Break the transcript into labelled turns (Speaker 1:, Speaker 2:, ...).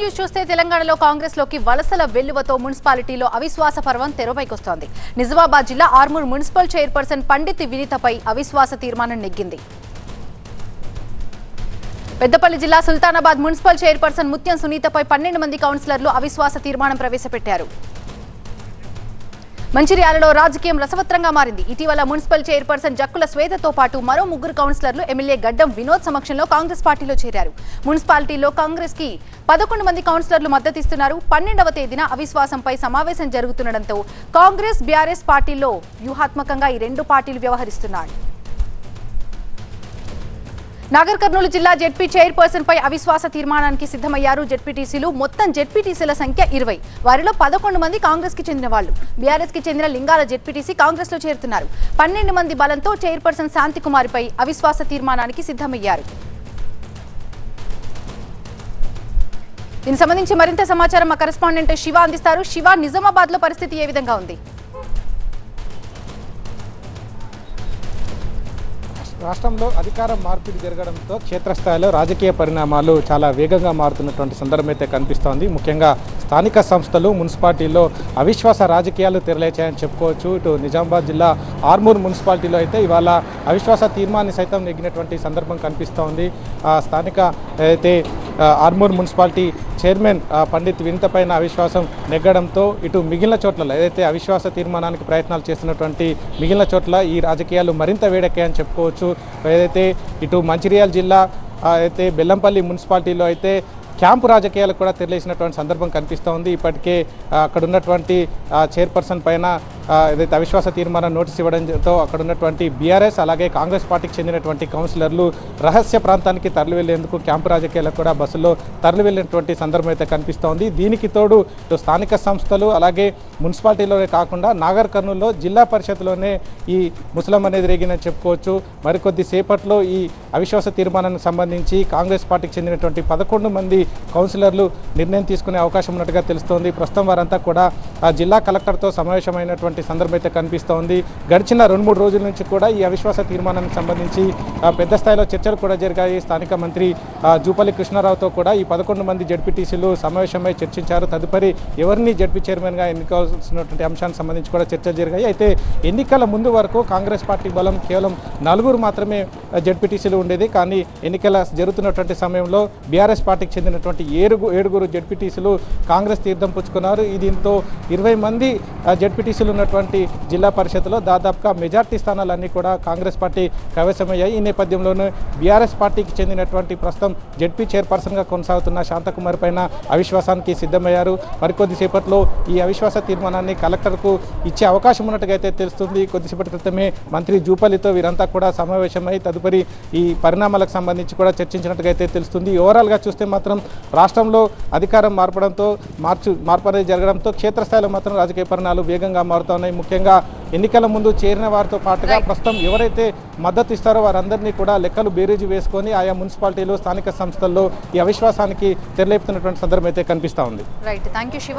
Speaker 1: News చూస్తే తెలంగాణలో కాంగ్రెస్లోకి వలసల వెల్లువతో మున్సిపాలిటీలో అవిశ్వాస పర్వం తెరపైకొస్తోంది నిజామాబాద్ జిల్లా ఆర్మూర్ మున్సిపల్ చైర్పర్సన్ పండిత్ వినీతపై అవిశ్వాస తీర్మానం నెగ్గింది. పెద్దపల్లి జిల్లా సుల్తానాబాద్ మున్సిపల్ చైర్పర్సన్ ముత్యం సునీతపై పన్నెండు మంది కౌన్సిలర్లు అవిశ్వాస తీర్మానం ప్రవేశపెట్టారు. మంచిర్యాలలో రాజకీయం రసవత్రంగా మారింది. ఇటీవల మున్సిపల్ చైర్పర్సన్ జక్కుల శ్వేతతో పాటు మరో ముగ్గురు కౌన్సిలర్లు ఎమ్మెల్యే గడ్డం వినోద్ సమక్షంలో కాంగ్రెస్ పార్టీలో చేరారు. మున్సిపాలిటీలో కాంగ్రెస్కి పదకొండు మంది కౌన్సిలర్లు మద్దతిస్తున్నారు. పన్నెండవ తేదీన అవిశ్వాసంపై సమావేశం జరుగుతుండటంతో కాంగ్రెస్ బీఆర్ఎస్ పార్టీల్లో వ్యూహాత్మకంగా ఈ రెండు పార్టీలు వ్యవహరిస్తున్నాయి. నాగర్ కర్నూలు జిల్లా జెడ్పీ చైర్పర్సన్ పై అవిశ్వాస తీర్మానానికి సిద్ధమయ్యారు జెడ్పీటీసీలు. మొత్తం జెడ్పీటీసీల సంఖ్య ఇరవై. వారిలో పదకొండు మంది కాంగ్రెస్కి చెందిన వాళ్ళు. బీఆర్ఎస్కి చెందిన లింగాల జెడ్పీటీసీ కాంగ్రెస్లో చేరుతున్నారు. పన్నెండు మంది బలంతో చైర్పర్సన్ శాంతికుమారిపై అవిశ్వాస తీర్మానానికి సిద్ధమయ్యారు. దీనికి సంబంధించి మరింత సమాచారం మా కరెస్పాండెంట్ శివ అందిస్తారు. శివ నిజామాబాద్లో పరిస్థితి ఏ విధంగా ఉంది?
Speaker 2: రాష్ట్రంలో అధికార మార్పిడి జరగడంతో క్షేత్రస్థాయిలో రాజకీయ పరిణామాలు చాలా వేగంగా మారుతున్నటువంటి సందర్భం అయితే కనిపిస్తోంది. ముఖ్యంగా స్థానిక సంస్థలు మున్సిపాలిటీలో అవిశ్వాస రాజకీయాలు తెరలేచాయని చెప్పుకోవచ్చు. ఇటు నిజామాబాద్ జిల్లా ఆర్మూర్ మున్సిపాలిటీలో అయితే ఇవాళ అవిశ్వాస తీర్మాన్ని సైతం నెగ్గినటువంటి సందర్భం కనిపిస్తోంది. ఆ స్థానిక అయితే ఆర్మూర్ మున్సిపాలిటీ చైర్మన్ పండిత్ వినిత పైన అవిశ్వాసం నెగ్గడంతో ఇటు మిగిలిన చోట్ల ఏదైతే అవిశ్వాస తీర్మానానికి ప్రయత్నాలు చేస్తున్నటువంటి మిగిలిన చోట్ల ఈ రాజకీయాలు మరింత వేడెక్కాయని చెప్పుకోవచ్చు. ఏదైతే ఇటు మంచిర్యాల జిల్లా అయితే బెల్లంపల్లి మున్సిపాలిటీలో అయితే క్యాంపు రాజకీయాలకు కూడా తెరలేసినటువంటి సందర్భం కనిపిస్తూ ఉంది ఇప్పటికే అక్కడ ఉన్నటువంటి చైర్పర్సన్ పైన ఏదైతే అవిశ్వాస తీర్మానం నోటీస్ ఇవ్వడంతో అక్కడ ఉన్నటువంటి బీఆర్ఎస్ అలాగే కాంగ్రెస్ పార్టీకి చెందినటువంటి కౌన్సిలర్లు రహస్య ప్రాంతానికి తరలి వెళ్ళేందుకు క్యాంపు రాజకీయాలకు కూడా బస్సులో తరలి వెళ్ళినటువంటి సందర్భం అయితే కనిపిస్తోంది. దీనికి తోడు స్థానిక సంస్థలు అలాగే మున్సిపాలిటీలోనే కాకుండా నాగర్ కర్నూలులో జిల్లా పరిషత్లోనే ఈ ముసలం అనేది రేగిందని చెప్పుకోవచ్చు. మరికొద్ది సేపట్లో ఈ అవిశ్వాస తీర్మానానికి సంబంధించి కాంగ్రెస్ పార్టీకి చెందినటువంటి పదకొండు మంది కౌన్సిలర్లు నిర్ణయం తీసుకునే అవకాశం ఉన్నట్టుగా తెలుస్తోంది. ప్రస్తుతం వారంతా కూడా ఆ జిల్లా కలెక్టర్తో సమావేశమైనటువంటి సందర్భం అయితే కనిపిస్తోంది. గడిచిన రెండు మూడు రోజుల నుంచి కూడా ఈ అవిశ్వాస తీర్మానానికి సంబంధించి పెద్ద స్థాయిలో చర్చలు కూడా జరిగాయి. స్థానిక మంత్రి జూపల్లి కృష్ణారావుతో కూడా ఈ పదకొండు మంది జడ్పీటీసీలు సమావేశమై చర్చించారు. తదుపరి ఎవరిని జడ్పీ చైర్మన్గా ఎన్నుకోవాల్సినటువంటి అంశానికి సంబంధించి కూడా చర్చలు జరిగాయి. అయితే ఎన్నికల ముందు వరకు కాంగ్రెస్ పార్టీ బలం కేవలం నలుగురు మాత్రమే జడ్పీటీసీలు ఉండేది. కానీ ఎన్నికల జరుగుతున్నటువంటి సమయంలో బీఆర్ఎస్ పార్టీకి చెందినటువంటి ఏడుగు ఏడుగురు జడ్పీటీసీలు కాంగ్రెస్ తీర్థం పుచ్చుకున్నారు. దీంతో ఇరవై మంది జడ్పీటీసీలు ఉన్నటువంటి జిల్లా పరిషత్లో దాదాపుగా మెజార్టీ స్థానాలన్నీ కూడా కాంగ్రెస్ పార్టీ ప్రవేశమయ్యాయి ఈ నేపథ్యంలోనే బీఆర్ఎస్ పార్టీకి చెందినటువంటి ప్రస్తుతం జడ్పీ చైర్పర్సన్గా కొనసాగుతున్న శాంతకుమార్ పైన అవిశ్వాసానికి సిద్ధమయ్యారు. మరికొద్దిసేపట్లో ఈ అవిశ్వాస తీర్మానాన్ని కలెక్టర్కు ఇచ్చే అవకాశం ఉన్నట్టుగా అయితే తెలుస్తుంది. కొద్దిసేపటి క్రితమే మంత్రి జూపల్లితో వీరంతా కూడా సమావేశమై తదుపరి ఈ పరిణామాలకు సంబంధించి కూడా చర్చించినట్టుగా అయితే తెలుస్తుంది. ఓవరాల్గా చూస్తే మాత్రం రాష్ట్రంలో అధికారం మార్పడంతో మార్చు మార్పు జరగడంతో క్షేత్రస్థాయిలో మాత్రం రాజకీయ పరిణామాలు వేగంగా మారుతున్నాయి. ముఖ్యంగా ఎన్నికల ముందు చేరిన వారితో పాటుగా ప్రస్తుతం ఎవరైతే మద్దతు ఇస్తారో వారందరినీ కూడా లెక్కలు బేరీజు వేసుకొని ఆయా మున్సిపాలిటీలు స్థానిక సంస్థల్లో ఈ అవిశ్వాసానికి తెరలేపుతున్నటువంటి సందర్భం అయితే కనిపిస్తూ ఉంది.
Speaker 1: Right thank you Shiva